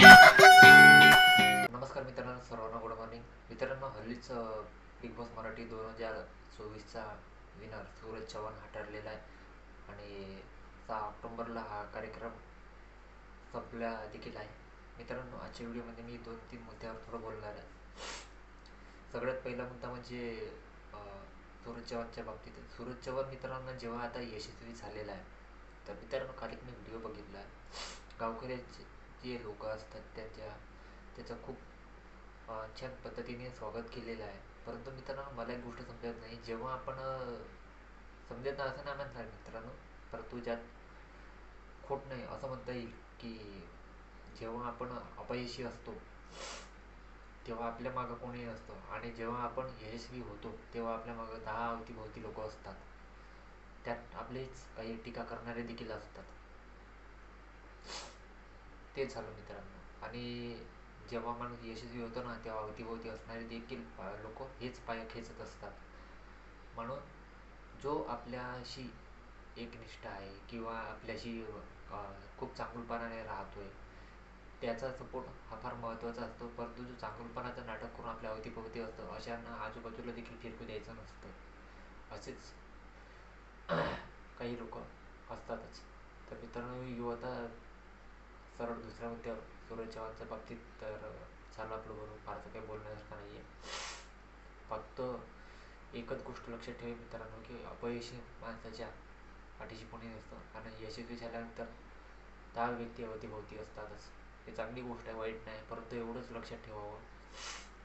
नमस्कार मित्रांनो सर्वांना गुड मॉर्निंग मित्रांनो हल्लीच बिग बॉस मराठी दोन हजार चोवीसचा विनर सूरज चव्हाण हा ठरलेला आहे. आणि सहा ऑक्टोंबरला हा कार्यक्रम संपला देखील आहे. मित्रांनो आजच्या व्हिडिओमध्ये मी दोन तीन मुद्द्यावर थोडं बोलणार आहे. सगळ्यात पहिला मुद्दा म्हणजे सूरज चव्हाणच्या बाबतीत. सूरज चव्हाण मित्रांनो जेव्हा आता यशस्वी झालेला आहे तर मित्रांनो काल एक मी व्हिडिओ बघितला. आहे गावकऱ्याचे जे लोक असतात त्याच्या त्याचं खूप छान पद्धतीने स्वागत केलेलं आहे. परंतु मित्रांनो मला एक गोष्ट समजत नाही. जेव्हा आपण समजत नाही असं नाही म्हणणार मित्रांनो. परंतु ज्यात खोट नाही असं म्हणता येईल की जेव्हा आपण अपयशी असतो तेव्हा आपल्या मागं कोणी असतं आणि जेव्हा आपण यशस्वी होतो तेव्हा आपल्या मागं दहा अवतीभोवती लोक असतात. त्यात आपलेच काही टीका करणारे देखील असतात. तेच झालं मित्रांनो. आणि जेव्हा माणूस यशस्वी होतो ना तेव्हा अवतीभोवती असणारे देखील लोक हेच पाय खेचत असतात. म्हणून जो आपल्याशी एकनिष्ठ आहे किंवा आपल्याशी खूप चांगुलपणाने राहतोय त्याचा सपोर्ट हा फार महत्त्वाचा असतो. परंतु जो चांगुलपणाचं नाटक करून आपल्या अवतीभोवती असतं अशांना आजूबाजूला देखील फिरकू द्यायचं नसतं. असेच काही लोक असतातच. तर मित्रांनो युवता सर्व सरळ दुसऱ्या मुद्द्यावर सूरज चव्हाणच्या बाबतीत तर झालं आपलं बरोबर फारसं काही बोलण्यासारखं नाही आहे फक्त एकच गोष्ट लक्षात ठेवे मित्रांनो की अपयशी माणसाच्या पाठीशी कोणी नसतं. आणि यशस्वी झाल्यानंतर दहा व्यक्ती अवतीभोवती असतातच. हे चांगली गोष्ट आहे वाईट नाही. परंतु एवढंच लक्षात ठेवावं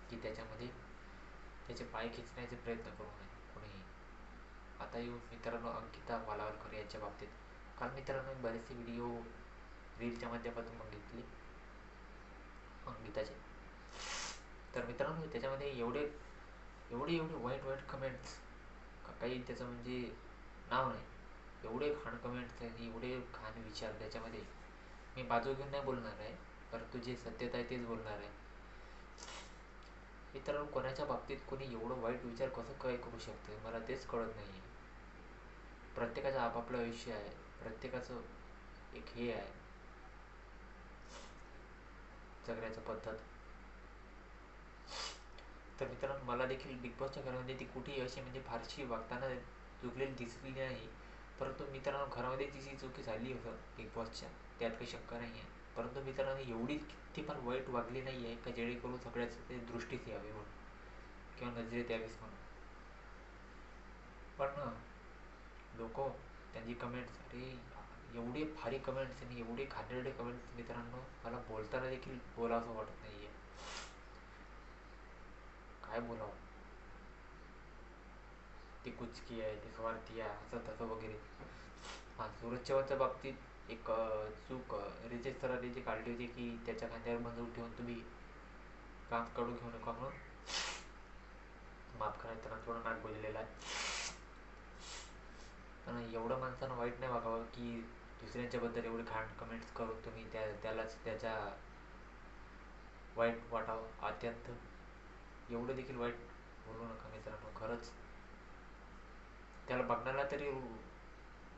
की त्याच्यामध्ये त्याचे पाय खेचण्याचे प्रयत्न करू नये कोणीही. आता येऊन मित्रांनो अंकिता वालावलकर यांच्या बाबतीत. कारण मित्रांनो बरेचसे व्हिडिओ रीलच्या माध्यमातून बघितली अंकिताचे तर मित्रांनो त्याच्यामध्ये एवढे एवढे एवढे वाईट वाईट कमेंट्स काही त्याचं म्हणजे नाव नाही. एवढे घाण कमेंट्स आहेत एवढे घाण विचार त्याच्यामध्ये. मी बाजू घेऊन नाही बोलणार आहे परंतु जे सत्यता आहे तेच बोलणार आहे. मित्रांनो कोणाच्या बाबतीत कोणी एवढं वाईट विचार कसं काय करू शकते मला तेच कळत नाही प्रत्येकाचं आपापलं आयुष्य आहे. प्रत्येकाचं एक हे आहे. जगण्याचं पद्धत. तर मित्रांनो मला देखील बिग बॉसच्या घरामध्ये ती कुठेही अशी म्हणजे फारशी वागताना चुकलेली दिसली नाही. परंतु मित्रांनो घरामध्ये तिची चुकी झाली होतं बिग बॉसच्या त्यात काही शंका नाही आहे. परंतु मित्रांनो एवढी ती पण वाईट वागली नाही आहे का जेणेकरून सगळ्याच ते दृष्टीस यावी म्हणून किंवा नजरेत यावीस म्हणून. पण लोक त्यांची कमेंट्स अरे एवढे भारी कमेंट्स आणि एवढे घाणेरडे कमेंट्स मित्रांनो मला बोलताना देखील बोलावं वाटत नाहीये. काय बोलावं? ती कुचकी आहे ती स्वार्थी आहे असं तसं वगैरे. हा सूरज चव्हाणच्या बाबतीत एक चूक अं, सरांनी जी काढली होती की त्याच्या खांद्यावर मजूर ठेवून तुम्ही काम काढून घेऊ नका म्हणून. माफ करा त्यांना थोडं नाक बोललेलं आहे. पण एवढं माणसानं वाईट नाही वागावं की दुसऱ्यांच्याबद्दल एवढे घाण कमेंट्स करून तुम्ही त्या त्यालाच त्याच्या वाईट वाटावं अत्यंत. एवढं देखील वाईट बोलू नका मित्रांनो खरंच. त्याला बघण्याला तरी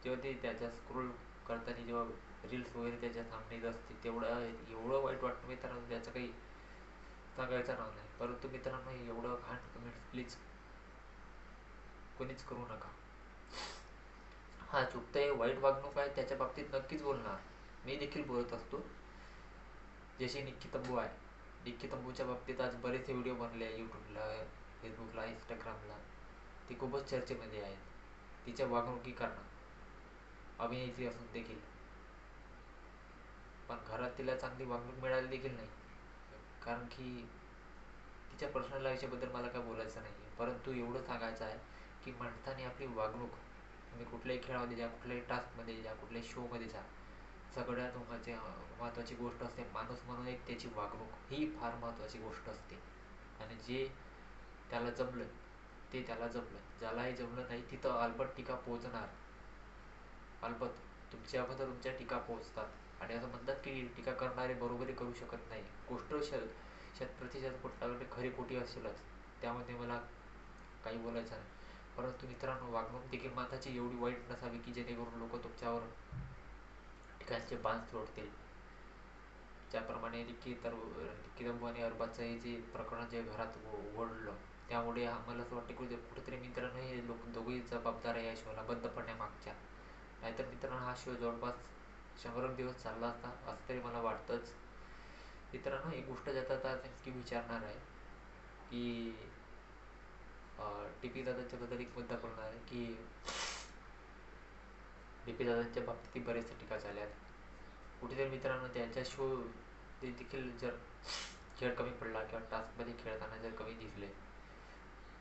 जेव्हा ते त्याच्या स्क्रोल करताना जेव्हा रील्स वगैरे त्याच्या सामने येत असते तेवढं एवढं वाईट वाटतं मित्रांनो त्याचं काही सांगायचं नाव नाही. परंतु मित्रांनो एवढं घाण कमेंट्स प्लीज कोणीच करू नका. हा हे वाईट वागणूक आहे त्याच्या बाबतीत नक्कीच बोलणार. मी देखील बोलत असतो. जशी निक्की तंबू आहे. निक्की तंबूच्या बाबतीत आज बरेचसे व्हिडिओ बनले आहे यूट्यूबला फेसबुकला इंस्टाग्रामला ती खूपच चर्चेमध्ये आहेत तिच्या वागणुकी करणं. अभिनेत्री असून देखील. पण घरात तिला चांगली वागणूक मिळाली देखील नाही. कारण की तिच्या पर्सनल लाईफच्याबद्दल मला काय बोलायचं नाही परंतु एवढं सांगायचं आहे की माणसाने आपली वागणूक तुम्ही कुठल्याही खेळामध्ये जा कुठल्याही टास्कमध्ये जा कुठल्याही शोमध्ये जा. सगळ्यात महत्वाची महत्त्वाची गोष्ट असते माणूस म्हणून एक त्याची वागणूक ही फार महत्त्वाची गोष्ट असते. आणि जे त्याला जमलं ते त्याला जमलं. ज्यालाही जमलं नाही तिथं अल्बट टीका पोहोचणार. अल्बत तुमच्या अगोदर तुमच्या टीका पोहोचतात. आणि असं म्हणतात की टीका करणारे बरोबरी करू शकत नाही. गोष्ट शत प्रतिशत कुठला खरी खोटी असेलच त्यामध्ये मला काही बोलायचं नाही. परंतु मित्रांनो वागणूक देखील माताची एवढी वाईट नसावी की जेणेकरून लोक तुमच्यावर ठिकाणचे बांध सोडतील ज्याप्रमाणे रिक्की तर हे जे प्रकरण जे घरात उघडलं त्यामुळे आम्हाला असं वाटतं की कुठेतरी मित्रांनो हे लोक दोघेही जबाबदार आहे या शोला बंद पडण्यामागच्या नाहीतर मित्रांनो हा शो जवळपास शंभर दिवस चालला असता असं तरी मला वाटतंच. मित्रांनो एक गोष्ट ज्यात की विचारणार आहे की टी पी दादाच्याबद्दल एक मुद्दा बोलणार आहे की डी पी दादांच्या बाबतीत बरेचसे टीका झाल्या कुठेतरी मित्रांनो त्यांच्या शो ते देखील जर खेळ कमी पडला किंवा टास्कमध्ये खेळताना जर कमी दिसले.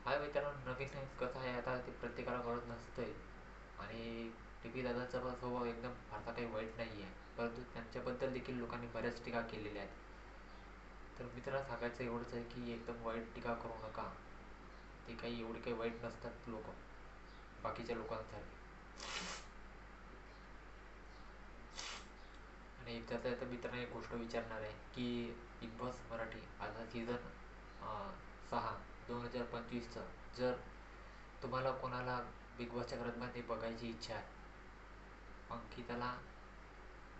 हा मित्रांनो नवीन नवीन कसं आहे. आता ते प्रत्येकाला कळत नसतंय. आणि टी पी दादाचा स्वभाव एकदम फारसा काही वाईट नाही आहे परंतु त्यांच्याबद्दल देखील लोकांनी बऱ्याच टीका केलेल्या आहेत. तर मित्रांनो सांगायचं एवढंच आहे की एकदम वाईट टीका करू नका. ते काही एवढे काही वाईट नसतात लोक. बाकीच्या लोकांसारखे आणि त्यातल्या तर मित्रांनी एक गोष्ट विचारणार आहे की बिग बॉस मराठी आता सीझन सहा दोन हजार पंचवीसचं जर तुम्हाला कोणाला बिग बॉसच्या घरामध्ये बघायची इच्छा आहे अंकिताला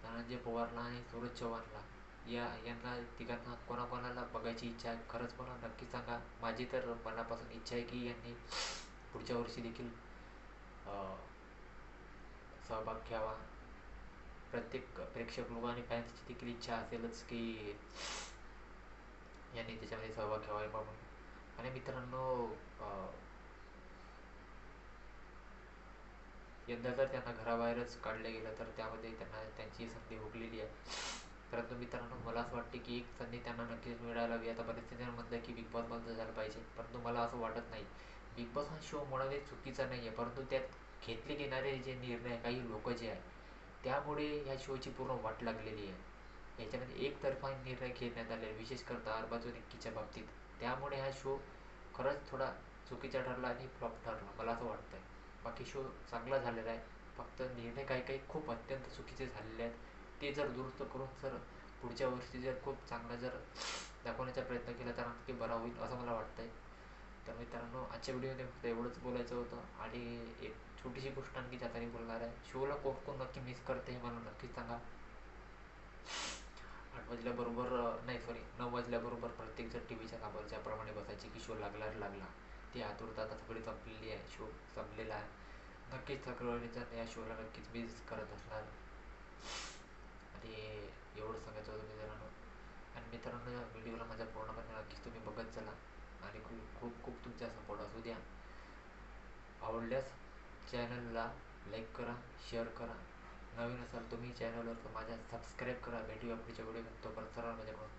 धनंजय पवारला आणि सूरज चव्हाणला या यांना तिघांना कोणाकोणाला बघायची इच्छा आहे खरंच मला नक्की सांगा. माझी तर मनापासून इच्छा आहे की यांनी पुढच्या वर्षी देखील सहभाग घ्यावा. प्रत्येक प्रेक्षक लोक आणि फॅन्सची देखील इच्छा असेलच की यांनी त्याच्यामध्ये सहभाग घ्यावा म्हणून आणि मित्रांनो यंदा जर त्यांना घराबाहेरच काढलं गेलं तर त्यामध्ये त्यांना त्यांची संधी हुकलेली आहे. परंतु मित्रांनो मला असं वाटते की एक संधी त्यांना नक्कीच मिळायला हवी. आता बरेच जण म्हणतात की बिग बॉस बंद झालं पाहिजे. परंतु मला असं वाटत नाही. बिग बॉस हा शो मुळात चुकीचा नाही आहे परंतु त्यात घेतले गेणारे जे निर्णय काही लोक जे आहे त्यामुळे ह्या शोची पूर्ण वाट लागलेली आहे. याच्यामध्ये एकतर्फा निर्णय घेण्यात आले विशेष करता अरबाजू निक्कीच्या बाबतीत. त्यामुळे हा शो खरंच थोडा चुकीचा ठरला आणि फ्लॉप ठरला मला असं वाटतं आहे बाकी शो चांगला झालेला आहे. फक्त निर्णय काही काही खूप अत्यंत चुकीचे झालेले आहेत. ते जर दुरुस्त करून जर पुढच्या वर्षी जर खूप चांगला जर दाखवण्याचा प्रयत्न केला तर नक्की बरा होईल असं मला वाटतं आहे तर मित्रांनो आजच्या व्हिडिओमध्ये फक्त एवढंच बोलायचं होतं आणि एक छोटीशी गोष्ट आणखी त्यासाठी बोलणार आहे. शोला कोण कोण नक्की मिस करते हे मला नक्कीच सांगा. आठ वाजल्याबरोबर नाही सॉरी नऊ वाजल्याबरोबर प्रत्येक जर टी व्हीच्या कामावर ज्याप्रमाणे बसायची की शो लागला लागला. ती आतुरता आता सगळी संपलेली आहे. शो संपलेला आहे. नक्कीच सगळं या शोला नक्कीच मिस करत असणार. ते एवढं सांगायचं होतं मित्रांनो आणि मित्रांनो या व्हिडिओला माझ्या पूर्णपणे नक्कीच तुम्ही बघत चला. आणि खूप खूप खूप तुमचा सपोर्ट असू द्या. आवडल्यास चॅनलला लाईक करा शेअर करा. नवीन असाल तुम्ही चॅनलवर तर माझ्या सबस्क्राईब करा. भेटूया पुढच्या व्हिडिओ तोपर्यंत सर्वांना माझ्याकडून